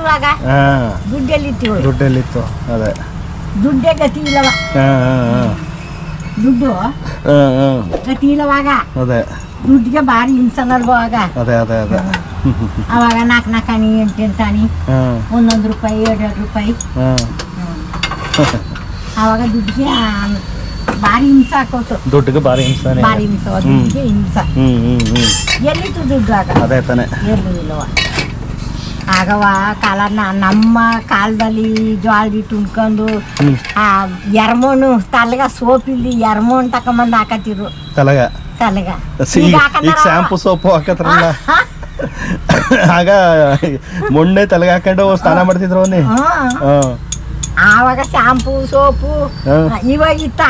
ಇವಾಗ ದುಡ್ಡೆಲ್ಲಿತ್ತು? ದುಡ್ಡೆಲ್ಲಿತ್ತು ಅದೇ. ದುಡ್ಡೇ ಗತಿ ಇಲ್ಲವ. ದುಡ್ಡು ಗತಿ ಇಲ್ಲವಾಗ ಅದೇ. ದುಡ್ಡಿಗೆ ಭಾರಿ ಹಿಂಸನಲ್ವಾಗ ಅದೇ ಅದೇ ಅದೇ. ಅವಾಗ ನಾಲ್ಕು ನಾಲ್ಕಾಣಿ ಎಂಟು ಎಂಟಾಣಿ ಒಂದೊಂದು ರೂಪಾಯಿ ಎರಡು ಎರಡು ರೂಪಾಯಿ. ಅವಾಗ ದುಡ್ಡಿಗೆ ಭಾರಿ ಹಿಂಸೆ ಹಾಕೋಸು. ದುಡ್ಡಿಗೆ ಭಾರಿ ಹಿಂಸೆ ಭಾರಿ ಹಿಂಸೆ ಹಿಂಸೆ. ಎಲ್ಲಿತ್ತು ದುಡ್ಡು ಆಗ? ಅದೇ ತಾನೆ. ಎಲ್ಲೂ ಇಲ್ಲವ ಆಗವ ಕಾಲ ನಮ್ಮ ಕಾಲದಲ್ಲಿ ಜೋಳದಿ ತುಂಬ್ಕೊಂಡು ಉಣ್ಕೊಂಡು ಆ ಎರ್ಮೋನು ತಲೆಗ ಸೋಪ್ ಇಲ್ಲಿ ಎರ್ಮೋನ್ ತಕೊಂಬಂದು ಹಾಕತಿರು ತಲಗ? ತಲೆಗ. ಸಿ- ಈಗ ಶಾಂಪು ಸೋಪು ಹಾಕತ್ರಲ್ಲ? ಆಗ ಮೊನ್ನೆ ತಲೆಗೆ ಹಾಕೊಂಡು ಸ್ನಾನ ಮಾಡ್ತಿದ್ರು ಅವನೇ. ಆವಾಗ ಶಾಂಪು ಸೋಪು. ಇವಾಗ ಇತ್ತ.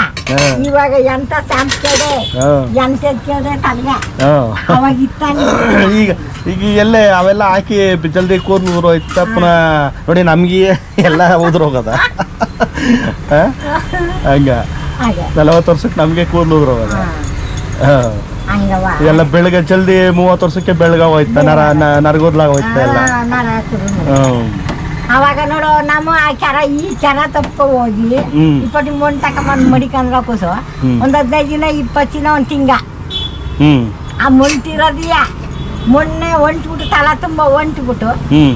ಇವಾಗ ಎಂತ ಶಾಂಪು ಕೇಳಿದೆ? ಎಂತ ಕೇಳಿದೆ ತಲೆಗೆ? ಅವಾಗ ಇತ್ತ ಈಗ ಈಗ ಎಲ್ಲೇ ಅವೆಲ್ಲ ಹಾಕಿ ಜಲ್ದಿ ಕೂರ್ ಉದ್ರು ಪುನಃ ನೋಡಿ ನಮ್ಗೆ ಎಲ್ಲ ಉದುರೋಗದ ಹೋಗದ. ಹಂಗ. ನಲವತ್ತು ವರ್ಷಕ್ಕೆ ನಮಗೆ ಕೂದಲು ಉದುರು ಹೋಗದ. ಎಲ್ಲ ಬೆಳಗ್ಗೆ ಜಲ್ದಿ ಮೂವತ್ತು ವರ್ಷಕ್ಕೆ ಬೆಳಗ ಹೋಯ್ತ ನರ ನರಗೋದ್ಲಾಗ ಹೋಯ್ತ ಎಲ್ಲ. ಅವಾಗ ನೋಡು ನಮ್ಮ ಆ ಕೆರ ಈ ಕೆರ ತಪ್ಪು ಹೋಗಿ ಇಪ್ಪತ್ತು ತಕ ತಕೊಂಬಂದು ಮಡಿಕಂದ್ರ ಕೂಸು. ಒಂದು ಹದಿನೈದು ದಿನ ಇಪ್ಪತ್ತು ದಿನ ಒಂದು ತಿಂಗ ಆ ಮೊಂಟಿರೋದಿಯ ಮೊನ್ನೆ ಒಂಟ್ಬಿಟ್ಟು ತಲ ತುಂಬ ಒಂಟ್ಬಿಟ್ಟು ಹ್ಮ್.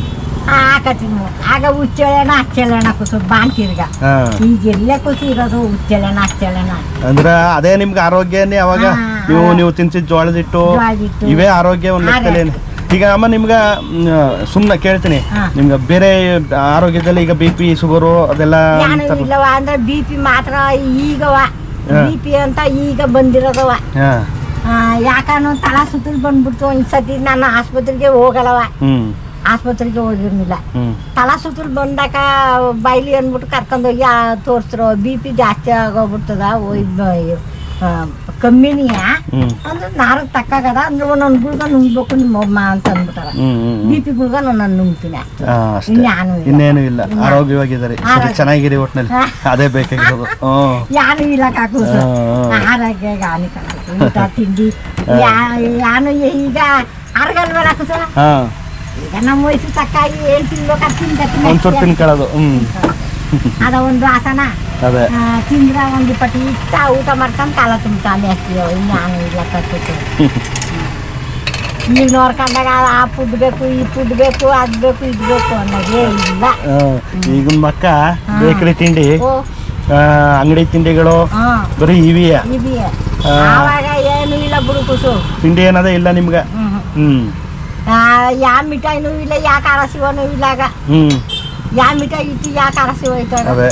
ಹಾಕತ್ತೀನಿ ಆಗ ಹುಚ್ಚೆಳೆಣ ಹಚ್ಚೆಳೆಣ ಕೂಸು ಬಾಂತಿರ್ಗ ಈಗ ಎಲ್ಲೇ ಕೂಸು ಇರೋದು ಹುಚ್ಚೆಳೆಣ ಹಚ್ಚೆಳೆಣ ಅಂದ್ರ ಅದೇ ನಿಮ್ಗೆ ಆರೋಗ್ಯನೇ ಅವಾಗ? ನೀವು. ನೀವು ತಿನ್ಸಿದ ಜೋಳದಿಟ್ಟು ಜೋಳದಿಟ್ಟು. ಇವೇ ಆರೋಗ್ಯ ಒಂದು ಲೆಕ್ಕದಲ್ಲಿ ಈಗ ಅಮ್ಮ ನಿಮ್ಗ ಸುಮ್ಮನೆ ಕೇಳ್ತೀನಿ. ನಿಮ್ಗ ಬೇರೆ ಆರೋಗ್ಯದಲ್ಲಿ ಈಗ ಬಿ ಪಿ ಶುಗರು ಅದೆಲ್ಲ ಯಾನು ಅಂತಾರಲ್ಲ. ಇಲ್ಲವ ಅಂದ್ರೆ ಬಿ ಪಿ ಮಾತ್ರ ಈಗವ. ಹಾ. ಬಿ ಪಿ ಅಂತ ಈಗ ಬಂದಿರೋದವ. ಹಾ. ಯಾಕಂದ್ರೆ ತಲಾ ಸುತ್ತಲ್ ಬಂದ್ಬಿಡ್ತು. ಒಂದ್ ಸತಿ ನಾನು ಆಸ್ಪತ್ರೆಗೆ ಹೋಗಲ್ಲವ. ಆಸ್ಪತ್ರೆಗೆ ಹೋಗಿರ್ಲಿಲ್ಲ. ತಲಾ ಸುತ್ತಲ್ ಬಂದಾಗ ಬೈಲಿ ಅಂದ್ಬಿಟ್ಟು ಕರ್ಕೊಂಡೋಗಿ ತೋರಿಸ್ರು. ಬಿ ಪಿ ಜಾಸ್ತಿ ಆಗೋಗ್ಬಿಡ್ತದ. ಕಮ್ಮಿನಿಯ? ಅಂದ್ರೆ ನಾರು ತಕ್ಕಾಗದ? ಅಂದ್ರೆ ಒಂದೊಂದು ಗುಳ್ಗ ನುಂಗ್ಬೇಕು ನಿಮ್ಮಮ್ಮ ಅಂತ ಅಂದ್ಬಿಟ್ಟಾರ. ಬಿ ಪಿ ಗುಳ್ಗ ನಾನು ನುಂಗ್ತೀನಿ. ಇಲ್ಲ. ಇನ್ನೇನು ಇಲ್ಲ. ಆರೋಗ್ಯವಾಗಿದ್ದಾರೆ. ಚೆನ್ನಾಗಿರಿ ಒಟ್ನಲ್ಲಿ. ಅದೇ ಬೇಕಾಗಿರೋದು. ಯಾನು ಇಲ್ಲ ಕಾಕು ಆರೋಗ್ಯ ಹಾ. ಆರೋಗ್ಯಕ್ಕೆ ಹಾನಿಕಾರಕ ಊಟ ತಿಂಡಿ. ಯಾನು ಈಗ ಅರ್ಗಲ್ವಲ್ಲ ಕುಸ ಹಾ. ಈಗ ನಮ್ಮ ವಯಸ್ಸು ತಕ್ಕಾಗಿ ಏನು ತಿನ್ಬೇಕು ಅದು ತಿನ್ಬೇಕು ಒಂಚೂರು ತಿನ್ಕೊಳ್ಳೋದು. ಹ್ಮ್. ಅದ ಒಂದು ಆಸನ. ಅದೇ. ತಿಂದ್ರ ಒಂದು ಇಪ್ಪತ್ತು ಇಷ್ಟ ಊಟ ಮಾಡ್ಕೊಂಡು ಕಾಲ ತುಂಬ್ತಾನೆ ಅಷ್ಟೇ ನಾನು ಇಲ್ಲ ಕಟ್ಟಿತ್ತು ನೀವು ನೋಡ್ಕೊಂಡಾಗ ಆ ಫುಡ್ ಬೇಕು ಈ ಫುಡ್ ಬೇಕು ಅದ್ ಬೇಕು ಇದ್ ಬೇಕು ಅನ್ನೋದೇ ಇಲ್ಲ. ಈಗಿನ ಮಕ್ಕ ಬೇಕರಿ ತಿಂಡಿ ಅಂಗಡಿ ತಿಂಡಿಗಳು ಬರೀ ಇವಿಯ. ಆವಾಗ ಏನು ಇಲ್ಲ ಬಿಡು ಕುಸು. ತಿಂಡಿ ಏನದ ಇಲ್ಲ ನಿಮ್ಗೆ? ಹ್ಮ್. ಯಾವ ಮಿಠಾಯಿನೂ ಇಲ್ಲ ಯಾ ಖಾರ ಸಿಗೋನೂ ಇಲ್ಲ ಆಗ. ಹ್ಮ್. ಯಾವ ಮಿಠಾಯಿ ಇಟ್ಟು ಯಾ ಇತ್ತು ಆಗ? ಅದೇ.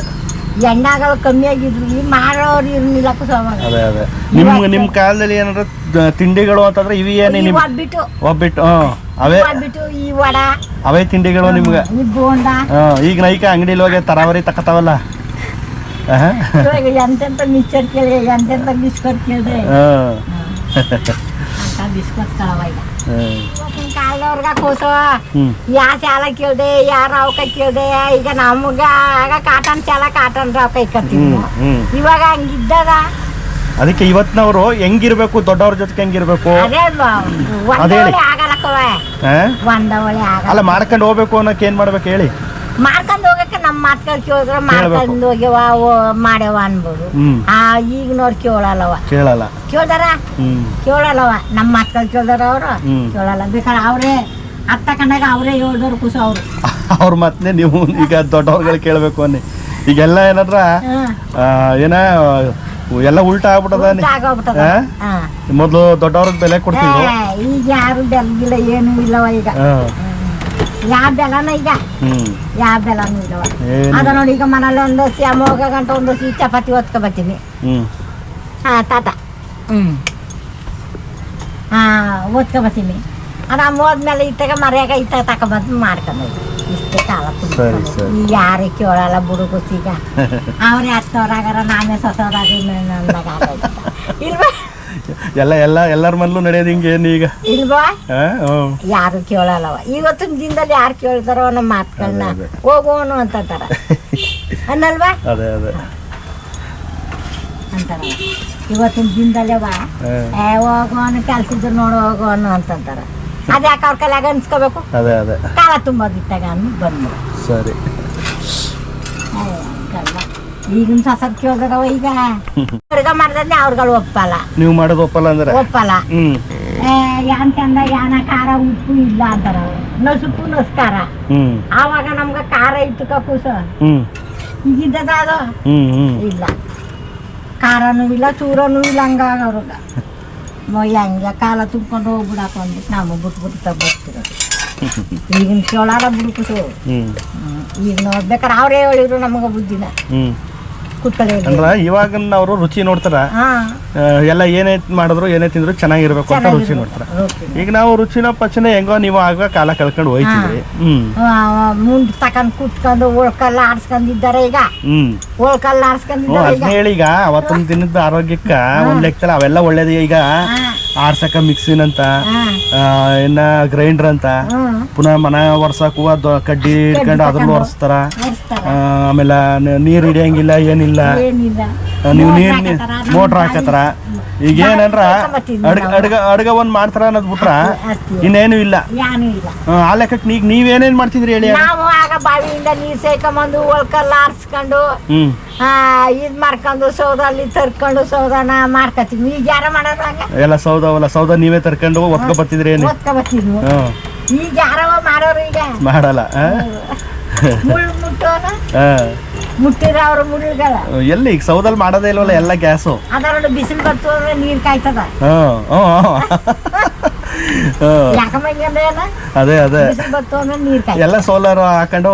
ಎಣ್ಣೆಗಳು ಕಮ್ಮಿ ಆಗಿದ್ರು ಮಾಡೋರು ಇರ್ಲಿಲ್ಲ ಕುಸ ಅವಾಗ ಅದೇ ಅದೇ. ನಿಮ್ ನಿಮ್ ಕಾಲದಲ್ಲಿ ಏನಾದ್ರು ತ- ತಿಂಡಿಗಳು ಅಂತಂದ್ರೆ ಇವಿ ಈ ನಿಮ್ ಒಬ್ಬಿಟ್ಟು. ಒಬ್ಬಿಟ್ಟು ಹ್ಮ್. ಅವೇ ಒಬ್ಬಿಟ್ಟು ಈ ವಡ. ಅವೇ ತಿಂಡಿಗಳು ನಿಮ್ಗೆ. ಈ ಬೋಂಡ. ಈಗ ನೈಕ ಅಂಗಡಿಲಿ ಹೋಗಿ ತರಾವರಿ ತಕತಾವಲ್ಲ. ಆಹಾ. ಇವಾಗ ಎಂತೆಂತ ಮಿಕ್ಸರ್ ಕೇಳಿ ಎಂತೆಂತ ಬಿಸ್ಕೊಟ್ ಕೇಳಿದೆ. ಅಂತ ಬಿಸ್ಕೊಟ್ ಈಗ. ಹ್ಮ್. ಕಾಲದವ್ರಿಗೆ ಕೋಸ. ಯಾ ಸಾಲ ಕೇಳ್ದೆ ಯಾರ ಅವಕ ಕೇಳ್ದೆ ಈಗ ನಮಗ ಆಗ ಕಾಟನ್ ಸಾಲ ಕಾಟನ್ ರೊಕ್ಕ ಇಕ್ಕತ್ತೀವಿ ಇವಾಗ ಹಂಗಿದ್ದದ? ಅದಕ್ಕೆ ಇವತ್ತಿನವರು ಹೆಂಗಿರ್ಬೇಕು ದೊಡ್ಡವ್ರ ಜೊತೆ ಹೆಂಗಿರ್ಬೇಕು? ಅದೇ ಅಲ್ಲ ಮಾಡ್ಕೊಂಡು ಹೋಗ್ಬೇಕು ಅನ್ನೋಕೆ ಏನ್ ಮಾಡ್ಬೇಕು ಹೇಳಿ. ಮಾಡ್ಕೊಂಡು ಹೋಗಕ್ಕೆ ನಮ್ಮ ಮಾತುಗಳು ಕೇಳಿದ್ರೆ ಮಾಡ್ಕೊಂಡು ಹೋಗ್ಯವ ಓ ಮಾಡ್ಯವ ಅನ್ಬೋದು. ಆ ಈಗ ನೋಡಿ ಕೇಳಲ್ಲವ. ಕೇಳಲ್ಲ. ಕೇಳ್ದಾರ? ಕೇಳಲ್ಲವ. ನಮ್ಮ ಮಾತುಗಳು ಕೇಳ್ದಾರ ಅವರು. ಕೇಳಲ್ಲ. ಬೇಕಾದ್ರೆ ಅವರೇ ಅತ್ತ ಕಂಡಾಗ ಅವರೇ ಹೇಳ್ದವ್ರು ಕುಸ ಅವರು. ಅವ್ರ ಮತ್ತೆ ನೀವು ಈಗ ದೊಡ್ಡವ್ರುಗಳು ಕೇಳಬೇಕು ಅನ್ನಿ. ಈಗೆಲ್ಲ ಏನಂದ್ರ ಏನ ಎಲ್ಲ ಉಲ್ಟಾ ಆಗ್ಬಿಟ್ಟದ ಮೊದಲು ದೊಡ್ಡವ್ರಿಗೆ ಬೆಲೆ ಕೊಡ್ತಿದ್ರು ಈಗ ಯಾರು ಬೆಲ್ಗಿಲ್ಲ ಏನು ಇಲ್ಲವ ಈಗ. ಯಾವ ಬೆಲನ ಈಗ? ಹ್ಮ್. ಯಾವ ಬೆಲನೂ ಇಲ್ಲವ ಅದ ನೋಡಿ ಈಗ ಮನೇಲಿ ಒಂದು ಶ್ಯಾಮ ಹೋಗೋ ಗಂಟ ಒಂದು ಸಿ ಚಪಾತಿ ಹೊತ್ಕೊ ಬರ್ತೀನಿ. ಹ್ಮ್. ಹಾ ತಾತ. ಹ್ಮ್. ಹಾ ಓದ್ಕೊ ಬರ್ತೀನಿ. ಅದು ಹೋದ್ಮೇಲೆ ಇತ್ತಾಗ ಮರ್ಯಾಗ ಇತ್ತಾಗ ತಗೊಬಂದು ಮಾಡ್ಕೊಂಡು ಇಷ್ಟೇ ಕಾಲ. ಈಗ ಯಾರೇ ಕೇಳಲ್ಲ ಬುಡುಗುಸೀಗ ಅವರೇ ಹತ್ತವ್ರಾಗಾರ ನಾನೇ ಸೊಸವ್ರಾಗ ಇಲ್ವಾ? ಎಲ್ಲ ಎಲ್ಲ ಎಲ್ಲರ ಮನಲ್ಲೂ ನಡೆಯೋದು ಹಿಂಗೆ ಏನು ಈಗ? ಇಲ್ವಾ? ಯಾರು ಕೇಳಲ್ಲವ. ಇವತ್ತಿನ ದಿನದಲ್ಲಿ ಯಾರು ಕೇಳ್ತಾರೋ ನಮ್ಮ ಮಾತುಗಳನ್ನ. ಹೋಗೋನು ಅಂತಾರ. ಅನ್ನಲ್ವಾ? ಅದೇ ಅದೇ. ಅಂತಾರ. ಇವತ್ತಿನ ದಿನದಲ್ಲೇ ಬಾ. ಏ ಹೋಗೋನು ಕೆಲ್ಸದ್ದು ನೋಡು ಹೋಗೋನು ಅಂತಂತಾರ ಅದ್ಯಾಕೆ ಅವ್ರ ಕೈಲಾಗ ಅನ್ಸ್ಕೋಬೇಕು? ಅದೇ ಅದೇ. ಕಾಲ ತುಂಬೋದಿತ್ತಾಗ ಅಂದ್ ಬಂದು ಸರಿ. ಈಗಿನ ಸಸದ್ ಕೇಳ್ದವ ಈಗ? ಅವ್ರಿಗ ಮಾಡ್ದೆ ಅವ್ರಗಳು ಒಪ್ಪಲ್ಲ. ನೀವು ಮಾಡೋದು ಒಪ್ಪಲ್ಲ ಅಂದ್ರೆ? ಒಪ್ಪಲ್ಲ. ಹ್ಮ್. ಯಾನ್ ಚಂದ ಯಾನ ಖಾರ ಉಪ್ಪು ಇಲ್ಲ ಅಂತಾರ ನಸುಪ್ಪು ನಸ್ಕಾರ. ಹ್ಮ್. ಆವಾಗ ನಮ್ಗ ಖಾರ ಇತ್ತು ಕಕ್ಕೂಸ ಹ್ಮ್. ಈಗಿದ್ದದ ಅದು? ಹ್ಮ್ ಹ್ಮ್. ಇಲ್ಲ. ಖಾರನೂ ಇಲ್ಲ ಚೂರನೂ ಇಲ್ಲ ಹಂಗಾಗ ಅವ್ರಿಗೆ. ಹೆಂಗೆ ಕಾಲ ತುಂಬ್ಕೊಂಡು ಹೋಗ್ಬಿಡಾಕೊಂಡ್ ಅಂದ್ಬಿಟ್ಟು ನಾವು ಬಿಟ್ಬಿಟ್ಟು ಬರ್ತಿರೋದು. ಈಗಿನ ಕೇಳಾರ ಬಿಡ್ಬಿಟ್ಟು ಈಗ ನೋಡ್ಬೇಕಾರ ಅವರೇ ಹೇಳಿದ್ರು ನಮಗೆ ಬುದ್ಧಿನ. ಕೂತ್ಕೊಳ್ಳಿ ಅಂದ್ರೆ ಇವಾಗಿನ ಅವರು ರುಚಿ ನೋಡ್ತಾರ. ಎಲ್ಲ ಏನೇ ಮಾಡಿದ್ರು ಏನೇ ತಿಂದ್ರು ಚೆನ್ನಾಗಿರ್ಬೇಕು ಅಂತ ರುಚಿ ನೋಡ್ತಾರ. ಈಗ ನಾವು ರುಚಿನ ಪಚನೆ ಹೆಂಗೋ ನೀವು ಆಗ ಕಾಲ ಕಳ್ಕೊಂಡು ಹೋಯ್ತಿದ್ರಿ. ಮುಂದೆ ತಕೊಂಡ್ ಕೂತ್ಕೊಂಡು ಒಳ್ಕಲ್ಲ ಆಡ್ಸ್ಕೊಂಡಿದ್ದಾರೆ ಈಗ? ಹ್ಞೂ ಆಡ್ಸ್ಕೊಂಡಿದ್ದಾರೆ ಈಗ? ಅದ್ನ ಹೇಳಿ ಈಗ ಅವತ್ತೊಂದ್ ದಿನದ ಆರೋಗ್ಯಕ್ಕ ಒಂದ್ ಲೆಕ್ಕದಲ್ಲಿ ಅವೆಲ್ಲ ಒಳ್ಳೇದು ಈಗ ಆಡ್ಸಕ ಮಿಕ್ಸಿನ್ ಅಂತ ಇನ್ನ ಗ್ರೈಂಡರ್ ಅಂತ. ಪುನಃ ಮನ ಒರ್ಸಕ್ಕೂ ದೊ- ಕಡ್ಡಿ ಇಟ್ಕೊಂಡು ಅದ್ರಲ್ಲೂ ಒರೆಸ್ತಾರ. ಆಮೇಲೆ ನೀರು ನೀರ್ ಹಿಡಿಯಂಗಿಲ್ಲ ಏನಿಲ್ಲ. ನೀವು ನೀರ್ ಮೋಟ್ರ್ ಹಾಕತ್ರ ಈಗ ಏನಂದ್ರ ಅಡ್ಗ. ಅಡ್ಗ ಅಡ್ಗ ಒಂದ್ ಮಾಡ್ತಾರ ಅನ್ನೋದ್ ಬಿಟ್ರ ಇನ್ನೇನು ಇಲ್ಲ. ಏನೂ ಇಲ್ಲ. ಆ, ಆ ಲೆಕ್ಕಕ್ಕೆ ನೀಗ್ ನೀವೇನೇನ್ ಮಾಡ್ತಿದ್ರಿ ಹೇಳಿ ನಾವು ಆಗ ಬಾವಿಯಿಂದ ನೀರ್ ಸೇಕೊಂಬಂದು ಒಳ್ಕಲ್ಲ ಆರ್ಸ್ಕೊಂಡು ಹ್ಮ್. ಆ, ಇದ್ ಮಾಡ್ಕೊಂಡು ಸೌದಲ್ಲಿ ತರ್ಕೊಂಡು ಸೌದನ ಮಾಡ್ಕೊತೀವಿ ಈಗ ಯಾರ ಮಾಡೋದು ಹಂಗ? ಎಲ್ಲ ಸೌದ ಅವಲ್ಲ ಸೌದ ನೀವೇ ತರ್ಕೊಂಡು ಒತ್ಕೊ ಬರ್ತಿದ್ರಿ ಏನು? ಬರ್ತಿದ್ವಿ. ಹ್ಮ್ ಈಗ ಯಾರವ ಮಾಡೋರು ಈಗ? ಮಾಡಲ್ಲ ಆ? ಮುಳ್ಳು ಮುಟ್ಟೋನ? ಆ. ಮುಟ್ಟಿರ ಅವ್ರ ಮುಳ್ಳುಗಳ. ಎಲ್ಲಿ? ಈಗ ಸೌದಲ್ಲಿ ಮಾಡೋದೇ ಇಲ್ವಲ್ಲ ಎಲ್ಲ ಗ್ಯಾಸು. ಅದರೊಳಗೆ ಬಿಸಿಲು ಬರ್ತು ಅಂದ್ರೆ ನೀರ್ ಕಾಯ್ತದ. ಅದೇ ಅದೇ ನೀರ್ ಎಲ್ಲ ಸೋಲಾರ್ ಹಾಕೊಂಡು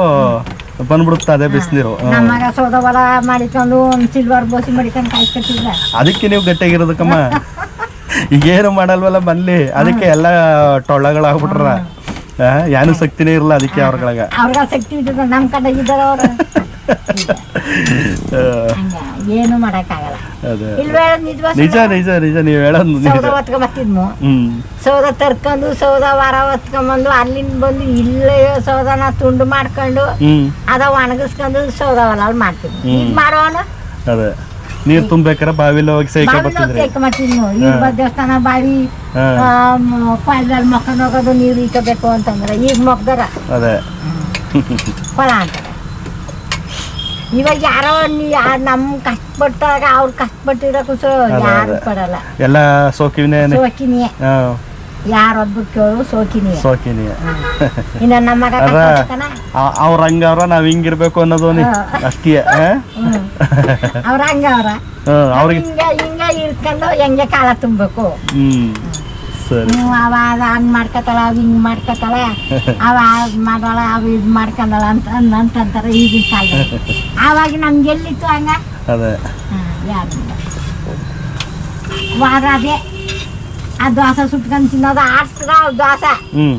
ಬಂದ್ಬಿಡುತ್ತೆ ಅದೇ ಬಿಸಿನೀರು ನಮ್ಮಗ ಸೌದ ಹೊಲ ಮಾಡಿಕೊಂಡು ಒಂದ್ ಸಿಲ್ವರ್ ಬೋಸಿ ಮಾಡಿಕೊಂಡು ಕಾಯ್ಕೊತಿಲ್ಲ ಅದಕ್ಕೆ ನೀವು ಗಟ್ಟಿಯಾಗಿರೋದಕ್ಕಮ್ಮ. ಈಗೇನು ಮಾಡಲ್ವಲ್ಲ ಬಂದ್ಲಿ ಅದಕ್ಕೆ ಎಲ್ಲ ಟೊಳ್ಳಗಳಾಗ್ಬಿಟ್ರ ಯಾನು ಶಕ್ತಿನೇ ಇರಲ್ಲ ಅದಕ್ಕೆ ಅವ್ರಗಳಾಗ ಅವ್ರಿಗೆ ಶಕ್ತಿ ಇದ್ದದ ನಮ್ಮ ಕಡೆ ಇದ್ದಾರ ಅವರು. ಏನು ಮಾಡಕ್ಕಾಗಲ್ಲ. ಅದೇ ಇಲ್ವೇ ನಿಜ ನಿಜ ನಿಜ ನಿಜ ನೀವು ಹೇಳೋದು ನಿಜ. ಸೌದ ಹೊತ್ಕೊಂಬತ್ತಿದ್ನು ಹ್ಮ್. ಸೌದ ತರ್ಕೊಂಡು ಸೌದ ವಾರ ಹೊತ್ಕೊಂಬಂದು ಅಲ್ಲಿಂದ ಬಂದು ಇಲ್ಲೇ ಸೌದನ ತುಂಡು ಮಾಡ್ಕೊಂಡು ಹ್ಮ್. ಅದ ಒಣಗಿಸ್ಕೊಂಡು ಸೌದ ಹೊಲ ಮಾಡ್ತಿದ್ವಿ ಈಗ ಮಾಡೋನು ಅದೇ. ನೀರ್ ತುಂಬೇಕಾರೆ ಬಾವಿಲ್ ಹೋಗಿ ಸೈಕ ಬರ್ತಿದ್ರಿ. ಈಗ ದೇವಸ್ಥಾನ ಬಾವಿ ಹಾ. ಮಕ್ಕಳು ಹೋಗೋದು ನೀರು ಇಟ್ಕೋಬೇಕು ಅಂತಂದ್ರೆ ಈಗ ಮೊಗ್ದಾರ. ಅದೇ. ಕೊಳ ಅಂತಾರೆ ಇವಾಗ ಯಾರೋ ನಮ್ ಕಷ್ಟಪಟ್ಟಾಗ ಅವ್ರು ಕಷ್ಟಪಟ್ಟಿರೋಕ್ಕೂ ಸೊ ಅದೇ, ಯಾರು. ಕೊಡಲ್ಲ ಎಲ್ಲ ಸೋಕಿನೇ ಸೋಕಿನಿಯೇ ಹಾ ಕೇಳೋ ಕೇಳು ಸೋಕಿನಿ ಇನ್ನ ನಮ್ಮ ಮಗ ಅದ ಕಷ್ಟಪಡ್ತಾನ? ಅವ್ರ ಹಂಗವ್ರ ನಾವ್ ಹಿಂಗಿರ್ಬೇಕು ಅನ್ನೋದು ಅಷ್ಟೇ. ಅವ್ರ ಹಂಗ ಅವ್ರ. ಅವ್ರಿಗೆ ಹಿಂಗ ಹಿಂಗ ಇರ್ಕೊಂಡು ಹೆಂಗೆ ಕಾಲ ತುಂಬಬೇಕು? ಹ್ಮ್. ಸರಿ. ನೀವು ಅವ ಹಂಗ್ ಮಾಡ್ಕೊತಾಳ ಅವ್ ಹಿಂಗ್ ಮಾಡ್ಕೊತಾಳ ಅವ ಅದ್ ಮಾಡೋಳ ಅವ ಇದ್ ಮಾಡ್ಕೊಂಡಳ ಅಂತ ಅಂತಂತಾರ ಈಗಿನ ಕಾಲ ಆವಾಗ ನಮ್ಗೆ ಎಲ್ಲಿತ್ತು ಹಂಗ? ಅದೇ. ವಾರ ಅದೇ ಆ ದೋಸೆ ಸುಟ್ಕೊಂಡು ತಿನ್ನೋದು ಆಡ್ಸ್ತಾರ? ದೋಸೆ ಹ್ಮ್.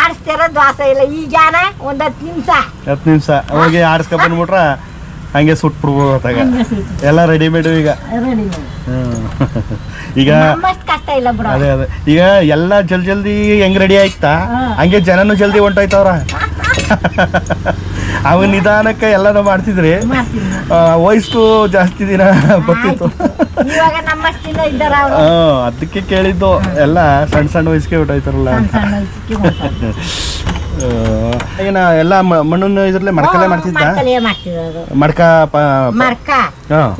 ಆಡಿಸ್ತಾರ ದೋಸೆ ಇಲ್ಲ ಈಗ ಒಂದ್ ಹತ್ತು ನಿಮಿಷ. ಹತ್ತು ನಿಮಿಷ. ಹೋಗಿ ಆಡಿಸ್ಕೊ ಬಂದ್ಬಿಟ್ರ ಹಂಗೆ ಸುಟ್ಬಿಡ್ಬೋದು ಅತ್ತಾಗ ಎಲ್ಲ ರೆಡಿಮೇಡ್ ಈಗ. ರೆಡಿ ಹ್ಮ್. ಈಗ ನಮ್ಮಷ್ಟು ಕಷ್ಟ ಇಲ್ಲ ಬಿಡ. ಅದೇ ಅದೇ. ಈಗ ಎಲ್ಲ ಜಲ್ ಜಲ್ದಿ ಹೆಂಗ್ ರೆಡಿ ಆಯ್ತಾ? ಹಾ. ಹಂಗೆ ಜನನು ಜಲ್ದಿ ಹೊಂಟೋಯ್ತವ್ರ. ಅವ ನಿಧಾನಕ್ಕೆ ಎಲ್ಲಾನು ಮಾಡ್ತಿದ್ರಿ? ವಯಸ್ಸು ಜಾಸ್ತಿ ದಿನ ಬರ್ತಿತ್ತು. ಅದಕ್ಕೆ ಕೇಳಿದ್ದು. ಎಲ್ಲ ಸಣ್ಣ ಸಣ್ಣ ವಯಸ್ಸಿಗೆ ಹೊಟ್ಟೋಯ್ತಾರಲ್ಲ. ಏನ ಎಲ್ಲ ಮಣ್ಣನ್ನು ಇದ್ರಲ್ಲೇ ಮಾಡ್ತಿದ್ದ? ಮಡ್ಕಲೇ ಮಾಡ್ತಿರೋದು ಮಡ್ಕ ಮರ್ಕ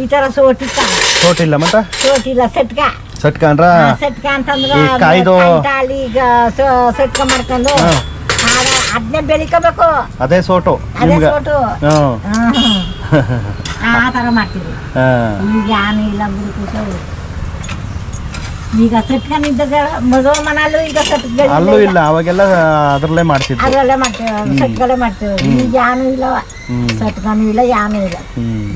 ಈ ತರ ಸೋಟಿಕ ತೋಟಿಲ್ಲ ಮತ್ತ? ಸೋಟಿಲ್ಲ ಸೆಟ್ಕ. ಸಟ್ಕ ಅಂದ್ರ ಸೆಟ್ಕ ಅಂತಂದ್ರ ಈ ಕಾಯ್ದು- ಕಂಟಾಳಿ ಈಗ ಸ- ಮಾಡ್ಕೊಂಡು. ಅದನ್ನೇ ಬೆಳಿಕೋಬೇಕು. ಅದೇ ಸೋಟು. ಅದೇ ನಿಮ್ಗ. ಸೋಟು. ಹ್ಮ್ ಹ್ಮ್. ಆ ತರ ಮಾಡ್ತೀವಿ. ಹಾ. ಈಗ ಯಾನು ಇಲ್ಲ ಬಿಡು ಸರ್ ಈಗ ಸೆಟ್ಕೊಂಡಿದ್ದ ಮದುವೆ ಮನೆಯಲ್ಲೂ ಈಗ ಸೆಟ್ಗಳಿಲ್ಲ ಅಲ್ಲೂ ಇಲ್ಲ ಅವಾಗೆಲ್ಲ ಅದ್ರಲ್ಲೇ ಮಾಡ್ತಿದ್ವಿ. ಅದ್ರಲ್ಲೇ ಮಾಡ್ತೀವಿ ಸಟ್ಗಳೇ ಮಾಡ್ತೀವಿ. ಈಗ ಯಾನು ಇಲ್ಲ. ಹ್ಮ್. ಸೆಟ್ಕನೂ ಇಲ್ಲ ಯಾನು ಇಲ್ಲ. ಹ್ಮ್.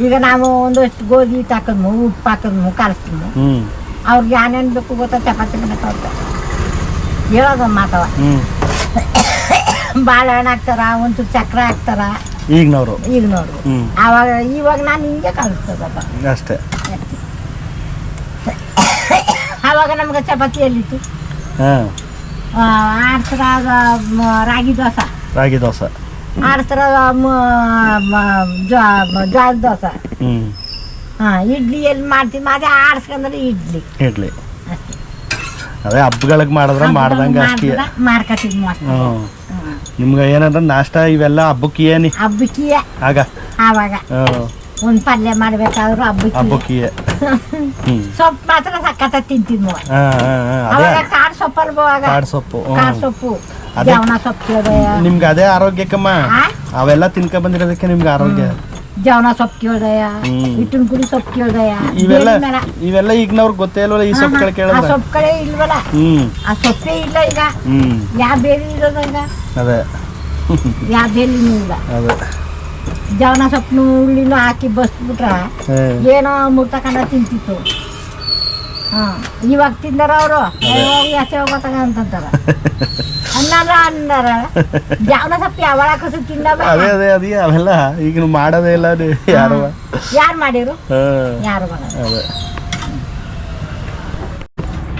ಈಗ ನಾವು ಒಂದಷ್ಟು ಗೋಧಿ ಹಿಟ್ಟು ಹಾಕಿದ್ಮು ಉಪ್ಪು ಹಾಕಿದ್ಮು ಕಲಿಸ್ತೀವಿ ಹ್ಮ್. ಅವ್ರಿಗೆ ಏನೇನು ಬೇಕು ಗೊತ್ತಾ? ಚಪಾತಿ ಮಾಡಕ್ಕೆ ಅವ್ರಿಗೆ ಹೇಳೋದು ಮಾತವ ಹ್ಮ್. ಬಾಳೆಹಣ್ಣು ಹಾಕ್ತಾರ ಒಂಚೂರು ಚಕ್ರ ಹಾಕ್ತಾರ. ಈಗಿನವ್ರು. ಈಗ ನೋಡು. ಹ್ಮ್. ಆವಾಗ ಇವಾಗ ನಾನು ಹಿಂಗೆ ಕಲಿಸ್ತದಪ್ಪ ಅಷ್ಟೇ. ಆವಾಗ ನಮ್ಗೆ ಚಪಾತಿ ಎಲ್ಲಿತ್ತು ಹಾ ಆಡ್ಸ್ರ ರಾಗಿ ದೋಸೆ. ರಾಗಿ ದೋಸೆ. ಆಡ್ಸ್ರ ಜ್ವಾಳದ ದೋಸೆ. ಹ್ಞೂ ಹಾಂ ಇಡ್ಲಿ ಎಲ್ಲಿ ಮಾಡ್ತೀವಿ ಅದೇ ಆಡ್ಸ್ಕೊಂಡ್ರೆ ಇಡ್ಲಿ. ಇಡ್ಲಿ. ಅದೇ ಹಬ್ಬಗಳಿಗೆ ಮಾಡಿದ್ರೆ ಮಾಡ್ದಂಗ ಅಷ್ಟೇ. ಮಾರ್ಕಟಿಂಗ್ ಅಷ್ಟೇ ಹ್ಞೂ. ನಿಮ್ಗೆ ಏನಂದ್ರೆ ನಾಷ್ಟ ಇವೆಲ್ಲ ಹಬ್ಬಕ್ಕೆ ಏನಿ ಹಬ್ಬಕ್ಕಿಯ. ಆಗ? ಆವಾಗ. ಹ್ಞೂ ಒಂದ್ ಪಲ್ಯ ಮಾಡ್ಬೇಕಾದ್ರು ಹಬ್ಬಕ್ಕಿ ಹಬ್ಬಕ್ಕೆ ಹ್ಞೂ ಸೊಪ್ಪು ಮಾತ್ರ ಸಖತ್ತ ತಿಂತಿದ್ವು ಹಾಂ ಹಾಂ ಹಾಂ. ಅದೇ. ಅವಾಗ ಕಾಡ್ ಸೊಪ್ಪಲ್ಲಿ ಹೋವಾಗ ಕಾಡು ಸೊಪ್ಪು ಕಾಡ್ ಹ್ಞೂ ಸೊಪ್ಪು. ಅದೇ- ಜವನ ಸೊಪ್ಪು ನಿಮ್ಗೆ ಅದೇ ಆರೋಗ್ಯಕ್ಕಮ್ಮ? ಆ? ಅವೆಲ್ಲ ತಿನ್ಕೊಂಡ್ ಬಂದಿರೋದಕ್ಕೆ ನಿಮ್ಗೆ ಆರೋಗ್ಯ? ಜವನ ಸೊಪ್ಪು ಕೇಳ್ದಯ. ಹಿಟ್ಟಿನ ಕುಡಿ ಸೊಪ್ಪು ಕೇಳ್ದಯ ಇವೆಲ್ಲ. ಇವೆಲ್ಲ ಈಗಿನವ್ರಿಗೆ ಗೊತ್ತೇ ಇಲ್ವಲ್ಲ ಈ ಸೊಪ್ಪುಗಳು ಕೇಳಿದ್ರೆ ಸೊಪ್ಪು ಕಡೆ ಇಲ್ವಲ್ಲ? ಆ ಸೊಪ್ಪೇ ಇಲ್ಲ ಈಗ. ಯಾವ ಬೇರೆ ಇರೋದಾಗ ಅದೇ. ಯಾವ ಬೇಲಿನೂ ಇಲ್ಲ. ಜವನ ಸೊಪ್ಪು ಹುಳ್ಳಿನೂ ಹಾಕಿ ಬಸ್ಬಿಟ್ರ. ಏನೋ ಮುರ್ತಕಂಡ ತಿಂತಿತ್ತು. ಹಾ ಇವಾಗ ತಿಂದಾರ ಅವರು. ಅಂತಂತಾರ. ಅನ್ನಾರ ಅಂದಾರ. ಜಾವನ ಸೊಪ್ಪು ಯಾವಾಗ ಕಸು ಅದೇ ಅದೇ ಅದೇ ಅವೆಲ್ಲ ಈಗ ಮಾಡೋದೇ ಇಲ್ಲ ಯಾರು ಯಾರು ಮಾಡಿರು? ಯಾರು ಅದೇ.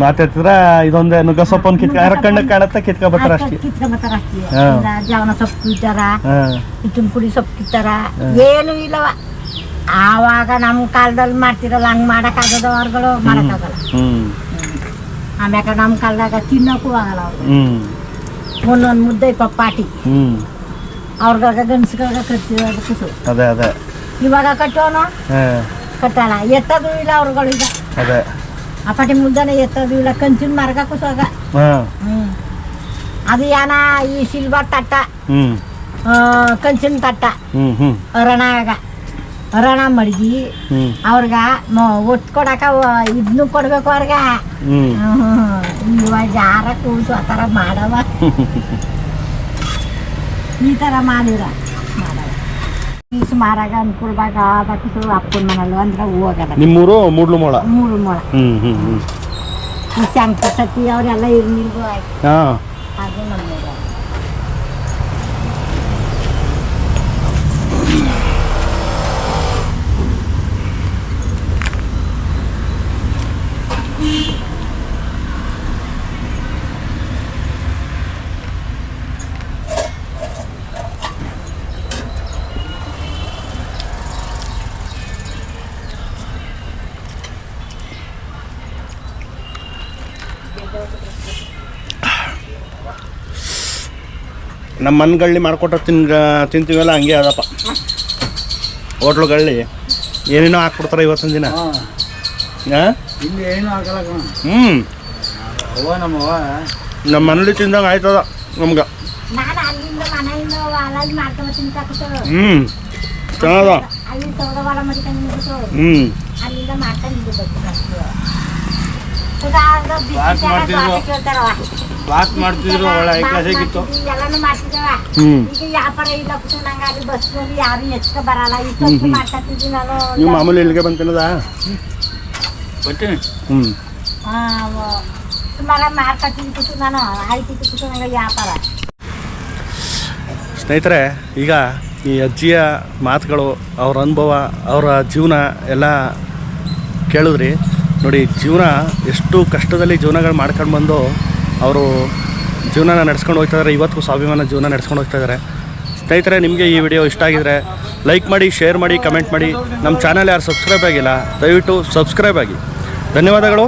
ಮಾತಾಡ್ತಿದ್ರ ಇದೊಂದೇ ನುಗ್ಗ ಸೊಪ್ಪನ್ನು ಕಿತ್ಕ ಯಾರ ಕಣ್ಣು ಕಾಣತ್ತ ಅಷ್ಟೇ. ಕಿತ್ಕೊಂಬತ್ತಾರ ಅಷ್ಟೇ. ಇಲ್ಲ ಜವನ ಸೊಪ್ಪು ಕಿತ್ತಾರ ಇಟ್ಟಿನ ಪುಡಿ ಸೊಪ್ಪು ಕಿತ್ತಾರ. ಏನು ಇಲ್ಲವ. ಆವಾಗ ನಮ್ಮ ಕಾಲದಲ್ಲಿ ಮಾಡ್ತಿರಲ್ಲ ಹಂಗ್ ಮಾಡಕ್ಕಾಗದ ಅವ್ರುಗಳು? ಹ್ಮ್ ಆಮ್ಯಾಕ ನಮ್ಮ ಕಾಲದಾಗ ತಿನ್ನೋಕ್ಕೂ ಆಗಲ್ಲ ಅವ್ರು ಒಂದೊಂದು ಮುದ್ದೆ ಪಪ್ಪಾಟಿ ಹ್ಮ್. ಅವ್ರಿಗಾಗ ಗಂಡಸ್ಗಳಾಗ ಕಟ್ತಿರೋದು ಕುಸು ಅದೇ ಅದೇ. ಇವಾಗ ಕಟ್ಟೋಣ ಕಟ್ಟಲ್ಲ. ಎತ್ತದು ಇಲ್ಲ ಅವ್ರುಗಳು ಈಗ. ಅದೇ. ಅಪಾಟಿ ಮುದ್ದನೆ ಎತ್ತದು ಇಲ್ಲ ಕಂಚಿನ ಮಾರ್ಗ ಕುಸಾಗ ಅದು ಏನ ಈ ಸಿಲ್ವರ್ ತಟ್ಟ? ಕಂಚಿನ ತಟ್ಟ. ರಣಾಗ ರಣ ಮಡ್ಗಿ ಅವ್ರಗ ಒಟ್ಟು ಕೊಡಕ ಇದನ್ನು ಕೊಡ್ಬೇಕು ಅವ್ರಿಗೆ. ಇವಾಗ ಯಾರ ಕೂಸು ಆ ಥರ ಮಾಡವ. ಈ ಥರ ಮಾಡಿರ ಮಾಡವ. ಈ ಸುಮಾರಾಗ ಅನ್ಕೊಳ್ದಾಗ ಅದಕ್ಕೆ ಅಪ್ಪನ ಮನೇಲಿ ಅಂದ್ರೆ ಹೋಗಲ್ಲ ನಿಮ್ಮೂರು ಮೂಡ್ಲು ಮೊಳ? ಮೂರು ಮೊಳ. ಈ ಶಂಕರ ಸತಿ ಅವರೆಲ್ಲ ಇರ್ನಿಲ್ವ ಅದು ನಮ್ಮೂರ ನಮ್ಮ ಮನ್ಗಳ್ಳಿ ಮಾಡ್ಕೊಟ್ಟ ತಿನ್ ತಿಂತೀವಲ್ಲ ಹಂಗೆ ಅದಪ್ಪ. ಹೋಟ್ಲುಗಳಲ್ಲಿ ಏನೇನೋ ಹಾಕ್ಬಿಡ್ತಾರೆ ಇವತ್ತಿನ ದಿನ. ಹ್ಞೂ ನಮ್ಮ ಮನೇಲಿ ತಿಂದಂಗೆ ಆಯ್ತದ ನಮ್ಗೆ. ಹ್ಞೂ ಚೆನ್ನಾಗ ಹ್ಞೂ ಬಾತ್ ಮಾಡ್ತಿದ್ರು. ಬಾತ್ ಮಾಡ್ತಿದ್ರು ಒಳ್ಳೆ ಹೈ ಕ್ಲಾಸಾಗಿತ್ತು ಎಲ್ಲಾನು ಮಾಡ್ತಿದ್ದವ ಹ್ಞೂ ಈಗ ವ್ಯಾಪಾರ ಇಲ್ಲ ಕುತು ನಂಗೆ ಅಲ್ಲಿ ಬಸ್ ನೋಡಿ ಯಾರು ಹೆಚ್ಚಕ ಬರಲ್ಲ. ಇಷ್ಟೊತ್ತು ಮಾಡ್ಕೊತಿದ್ವಿ ನಾನು. ನೀವು ಮಾಮೂಲಿ ಇಲ್ಲಿಗೆ ಬಂತಿನದ ಬರ್ತೀನಿ. ಹ್ಞೂ ಸುಮಾರು ಮಾರ್ಕೊತಿದ್ವಿ ಕುತು ನಾನು ಆಯ್ತಿತ್ತು ಕುತು ನಂಗೆ ವ್ಯಾಪಾರ ಸ್ನೇಹಿತರೆ ಈಗ ಈ ಅಜ್ಜಿಯ ಮಾತುಗಳು ಅವ್ರ ಅನುಭವ ಅವರ ಜೀವನ ಎಲ್ಲ ಕೇಳಿದ್ರಿ. ನೋಡಿ, ಜೀವನ ಎಷ್ಟು ಕಷ್ಟದಲ್ಲಿ ಜೀವನಗಳು ಮಾಡ್ಕೊಂಡು ಬಂದು ಅವರು ಜೀವನನ ನಡ್ಸ್ಕೊಂಡು ಹೋಗ್ತಾ ಇದ್ದಾರೆ ಇವತ್ತಿಗೂ ಸ್ವಾಭಿಮಾನ ಜೀವನ ನಡ್ಸ್ಕೊಂಡು ಹೋಗ್ತಾ ಇದ್ದಾರೆ ಸ್ನೇಹಿತರೆ, ನಿಮಗೆ ಈ ವಿಡಿಯೋ ಇಷ್ಟ ಆಗಿದ್ರೆ ಲೈಕ್ ಮಾಡಿ ಶೇರ್ ಮಾಡಿ ಕಮೆಂಟ್ ಮಾಡಿ. ನಮ್ಮ ಚಾನಲ್ ಯಾರು ಸಬ್ಸ್ಕ್ರೈಬ್ ಆಗಿಲ್ಲ, ದಯವಿಟ್ಟು ಸಬ್ಸ್ಕ್ರೈಬ್ ಆಗಿ. ಧನ್ಯವಾದಗಳು.